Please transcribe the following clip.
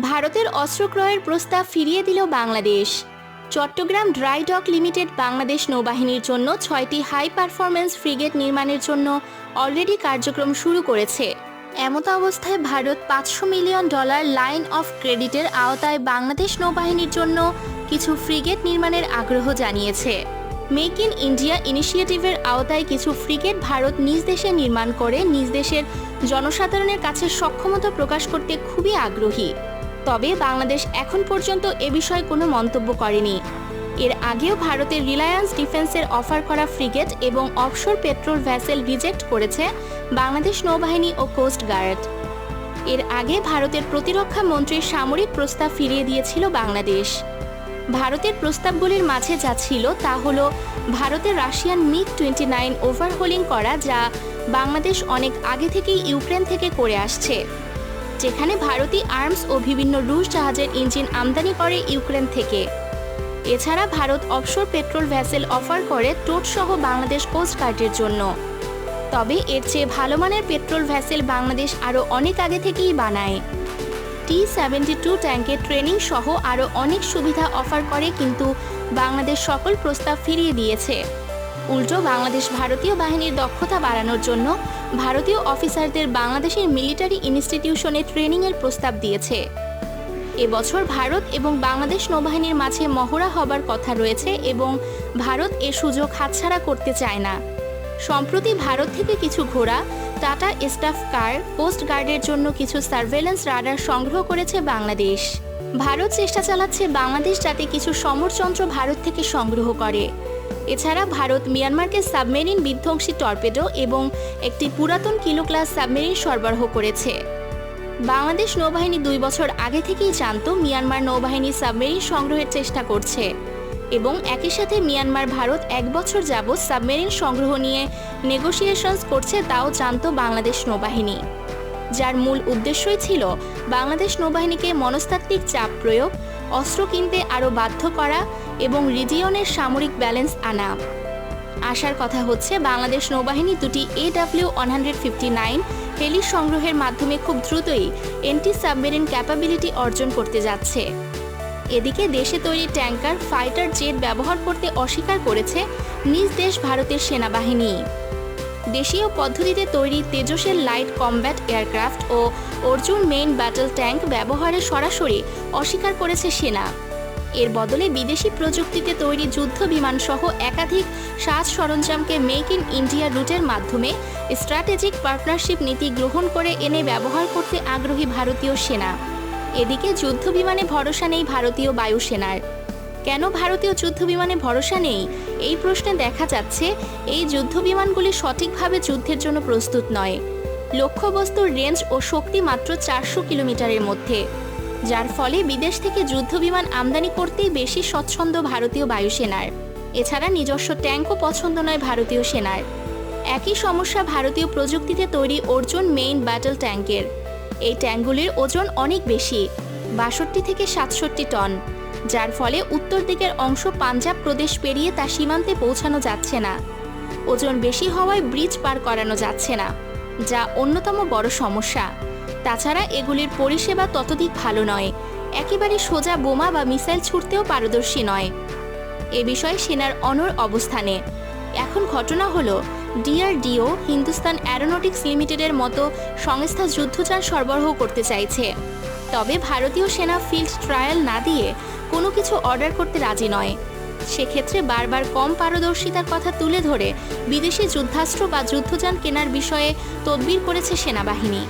ভারতের অস্ত্র ক্রয়ের প্রস্তাব ফিরিয়ে দিল Bangladesh. Chattogram dry dock limited Bangladesh নৌবাহিনীর জন্য ছয়টি হাই পারফরম্যান্স ফ্রিগেট নির্মাণের জন্য অলরেডি কার্যক্রম শুরু করেছে। এমত অবস্থায় ভারত পাঁচশো মিলিয়ন ডলার লাইন অফ ক্রেডিটের আওতায় বাংলাদেশ নৌবাহিনীর জন্য কিছু ফ্রিগেট নির্মাণের আগ্রহ জানিয়েছে। মেক ইন ইন্ডিয়া ইনিশিয়েটিভের আওতায় কিছু ফ্রিগেট ভারত নিজ দেশে নির্মাণ করে, নিজ দেশের জনসাধারণের কাছে সক্ষমতা প্রকাশ করতে খুবই আগ্রহী। তবে বাংলাদেশ এখন পর্যন্ত এ বিষয়ে কোনো মন্তব্য করেনি। এর আগেও ভারতের রিলায়েন্স ডিফেন্সের অফার করা ফ্রিগেট এবং অফশোর পেট্রোল ভ্যাসেল রিজেক্ট করেছে বাংলাদেশ নৌবাহিনী ও কোস্ট গার্ড। এর আগে ভারতের প্রতিরক্ষা মন্ত্রীর সামরিক প্রস্তাব ফিরিয়ে দিয়েছিল বাংলাদেশ। ভারতের প্রস্তাবগুলির মাঝে যা ছিল তা হল ভারতের Russian MiG twenty nine overhauling করা যা বাংলাদেশ অনেক আগে থেকেই ইউক্রেন থেকে করে আসছে। যেখানে ভারতী আর্মস ও বিভিন্ন রুশ জাহাজের ইঞ্জিন আমদানি করে ইউক্রেন থেকে। এছাড়া Bharat offshore patrol vessel offer করে টোট সহ বাংলাদেশ কোস্ট গার্ডের জন্য। তবে এর চেয়ে ভালো মানের পেট্রোল ভ্যাসেল বাংলাদেশ আরও অনেক আগে থেকেই বানায়। টি সেভেন্টি টু ট্যাঙ্কের ট্রেনিং সহ আরও অনেক সুবিধা অফার করে, কিন্তু বাংলাদেশ সকল প্রস্তাব ফিরিয়ে দিয়েছে। উল্টো বাংলাদেশ ভারতীয় বাহিনীর দক্ষতা বাড়ানোর জন্য ভারতীয় অফিসারদের বাংলাদেশের মিলিটারি ইনস্টিটিউশনে ট্রেনিংয়ের প্রস্তাব দিয়েছে। এবছর ভারত এবং বাংলাদেশ নৌবাহিনীর মাঝে মহড়া হবার কথা রয়েছে এবং ভারত এ সুযোগ হাতছাড়া করতে চায় না। সম্প্রতি ভারত থেকে কিছু ঘোড়া, টাটা স্টাফ কার, কোস্ট গার্ডের জন্য কিছু সার্ভেলেন্স রাডার সংগ্রহ করেছে বাংলাদেশ। ভারত চেষ্টা চালাচ্ছে বাংলাদেশ যাতে কিছু সমরযন্ত্র ভারত থেকে সংগ্রহ করে। এছাড়া ভারত মিয়ানমারকে সাবমেরিন বিধ্বংসী টর্পেডো এবং একটি পুরাতন কিলো ক্লাস সাবমেরিন সরবরাহ করেছে। বাংলাদেশ নৌবাহিনী দুই বছর আগে থেকেই জানত মিয়ানমার নৌবাহিনী সাবমেরিন সংগ্রহের চেষ্টা করছে এবং একই সাথে মিয়ানমার ভারত এক বছর যাবৎ সাবমেরিন সংগ্রহ নিয়ে নেগোসিয়েশনস করছে তাও জানত বাংলাদেশ নৌবাহিনী। যার মূল উদ্দেশ্যই ছিল বাংলাদেশ নৌবাহিনীকে মনস্তাত্ত্বিক চাপ প্রয়োগ, অস্ত্র কিনতে আরও বাধ্য করা এবং রিজিয়নের সামরিক ব্যালেন্স আনা। আসার কথা হচ্ছে, বাংলাদেশ নৌবাহিনী দুটি AW one hundred fifty nine heli সংগ্রহের মাধ্যমে খুব দ্রুতই এন্টি সাবমেরিন ক্যাপাবিলিটি অর্জন করতে যাচ্ছে। এদিকে দেশে তৈরি ট্যাঙ্কার ফাইটার জেট ব্যবহার করতে অস্বীকার করেছে নিজ দেশ ভারতের সেনাবাহিনী। দেশীয় পদ্ধতিতে তৈরি তেজসের লাইট কমব্যাট এয়ারক্রাফট ও অর্জুন মেইন ব্যাটল ট্যাঙ্ক ব্যবহারে সরাসরি অস্বীকার করেছে সেনা। এর বদলে বিদেশি প্রযুক্তিতে তৈরি যুদ্ধ বিমান সহ একাধিক সাজ সরঞ্জামকে মেক ইন ইন্ডিয়া রুটের মাধ্যমে স্ট্র্যাটেজিক পার্টনারশিপ নীতি গ্রহণ করে এনে ব্যবহার করতে আগ্রহী ভারতীয় সেনা। এদিকে যুদ্ধ বিমানে ভরসা নেই ভারতীয় বায়ুসেনার কেন ভারতীয় যুদ্ধ বিমানে ভরসা নেই? এই প্রশ্নে দেখা যাচ্ছে, এই যুদ্ধ বিমানগুলি সঠিকভাবে যুদ্ধের জন্য প্রস্তুত নয়। লক্ষ্যবস্তুর রেঞ্জ ও শক্তি মাত্র চারশো কিলোমিটারের মধ্যে, যার ফলে বিদেশ থেকে যুদ্ধ বিমান আমদানি করতেই বেশি স্বচ্ছন্দ ভারতীয় বায়ুসেনার। এছাড়া নিজস্ব ট্যাঙ্কও পছন্দ নয় ভারতীয় সেনার। একই সমস্যা ভারতীয় প্রযুক্তিতে তৈরি অর্জুন মেইন ব্যাটল ট্যাঙ্কের। এই ট্যাঙ্কগুলির ওজন অনেক বেশি, বাষট্টি থেকে সাতষট্টি টন। যার ফলে উত্তর দিকের অংশ পাঞ্জাব প্রদেশ পেরিয়ে তা সীমান্তে পৌঁছানো যাচ্ছে না। ওজন বেশি হওয়ায় ব্রিজ পার করানো যাচ্ছে না, যা অন্যতম বড় সমস্যা। তাছাড়া এগুলির পরিষেবা ততোধিক ভালো নয়, একেবারে সোজা বোমা বা মিসাইল ছুটতেও পারদর্শী নয়। এ বিষয়ে সেনার অনর অবস্থানে। এখন ঘটনা হলো, ডিআরডিও হিন্দুস্তান অ্যারোনটিক্স লিমিটেডের মতো সংস্থা যুদ্ধযান সরবরাহ করতে চাইছে। তবে ভারতীয় সেনা ফিল্ড ট্রায়াল না দিয়ে কোনো কিছু অর্ডার করতে রাজি নয়। সেক্ষেত্রে বারবার কম পারদর্শিতার কথা তুলে ধরে বিদেশি যুদ্ধাস্ত্র বা যুদ্ধযান কেনার বিষয়ে তদবির করেছে সেনাবাহিনী।